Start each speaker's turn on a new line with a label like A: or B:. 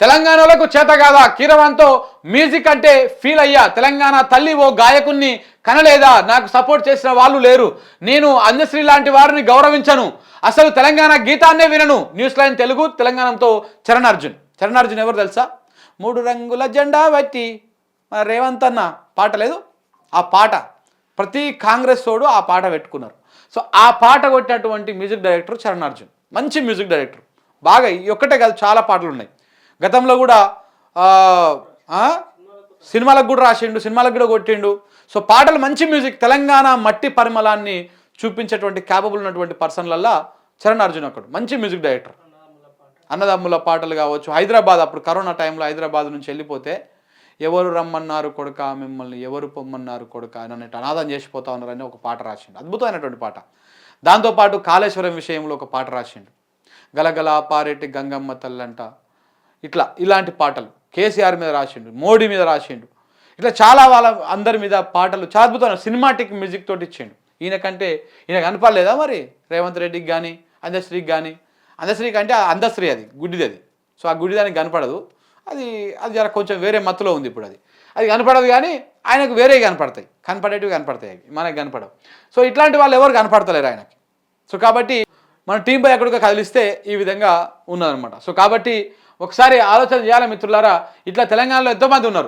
A: తెలంగాణలకు చేత కాదా? కీరవాన్తో మ్యూజిక్ అంటే ఫీల్ అయ్యా. తెలంగాణ తల్లి ఓ గాయకుణ్ణి కనలేదా? నాకు సపోర్ట్ చేసిన వాళ్ళు లేరు. నేను అందశ్రీ లాంటి వారిని గౌరవించను. అసలు తెలంగాణ గీతాన్నే వినను. న్యూస్ లైన్ తెలుగు తెలంగాణతో చరణ్ అర్జున్ చరణ్ అర్జున్ ఎవరు తెలుసా? మూడు రంగుల జెండా బట్టి మన రేవంత్ అన్న పాట లేదు? ఆ పాట. ప్రతి కాంగ్రెస్ తోడు ఆ పాట పెట్టుకున్నారు. సో ఆ పాట కొట్టినటువంటి మ్యూజిక్ డైరెక్టర్ చరణ్ అర్జున్ మంచి మ్యూజిక్ డైరెక్టర్. బాగా ఈ ఒక్కటే కాదు చాలా పాటలు ఉన్నాయి. గతంలో కూడా సినిమాలకు కూడా రాసిండు సినిమాలకు కూడా కొట్టిండు. సో పాటలు మంచి మ్యూజిక్ తెలంగాణ మట్టి పరిమళాన్ని చూపించేటువంటి క్యాపబుల్ ఉన్నటువంటి పర్సన్లల్లా చరణ్ అర్జున్ ఒకడు మంచి మ్యూజిక్ డైరెక్టర్. అన్నదమ్ముల పాటలు కావచ్చు హైదరాబాద్ అప్పుడు కరోనా టైంలో హైదరాబాద్ నుంచి వెళ్ళిపోతే ఎవరు రమ్మన్నారు కొడుక మిమ్మల్ని ఎవరు పొమ్మన్నారు కొడుక అని అన్నట్టు అనాథం చేసిపోతా ఉన్నారని ఒక పాట రాసిండు. అద్భుతమైనటువంటి పాట. దాంతోపాటు కాళేశ్వరం విషయంలో ఒక పాట రాసిండు. గలగల పారెట్టి గంగమ్మ తల్లంట ఇట్లా ఇలాంటి పాటలు కేసీఆర్ మీద రాసిండు మోడీ మీద రాసిండు. ఇట్లా చాలా వాళ్ళ అందరి మీద పాటలు చాలా సినిమాటిక్ మ్యూజిక్ తోటి ఇచ్చిండు. ఈయన కంటే ఈయన కనపడలేదా మరి? రేవంత్ రెడ్డికి కానీ అందశ్రీకి కానీ అందశ్రీకి అంటే ఆ అందశ్రీ అది గుడ్డిది అది. సో ఆ గుడ్డి దానికి కనపడదు. అది అది జర కొంచెం వేరే మత్తులో ఉంది ఇప్పుడు అది. అది కనపడదు కానీ ఆయనకు వేరే కనపడతాయి. కనపడేటివి కనపడతాయి అవి మనకు కనపడవు. సో ఇట్లాంటి వాళ్ళు ఎవరు కనపడతలేరు ఆయనకి. సో కాబట్టి మన టీం పై ఎక్కడికో కదిలిస్తే ఈ విధంగా ఉన్నారనమాట సో కాబట్టి ఒకసారి ఆలోచన చేయాలి మిత్రులారా? ఇట్లా తెలంగాణలో ఎంతోమంది ఉన్నారు.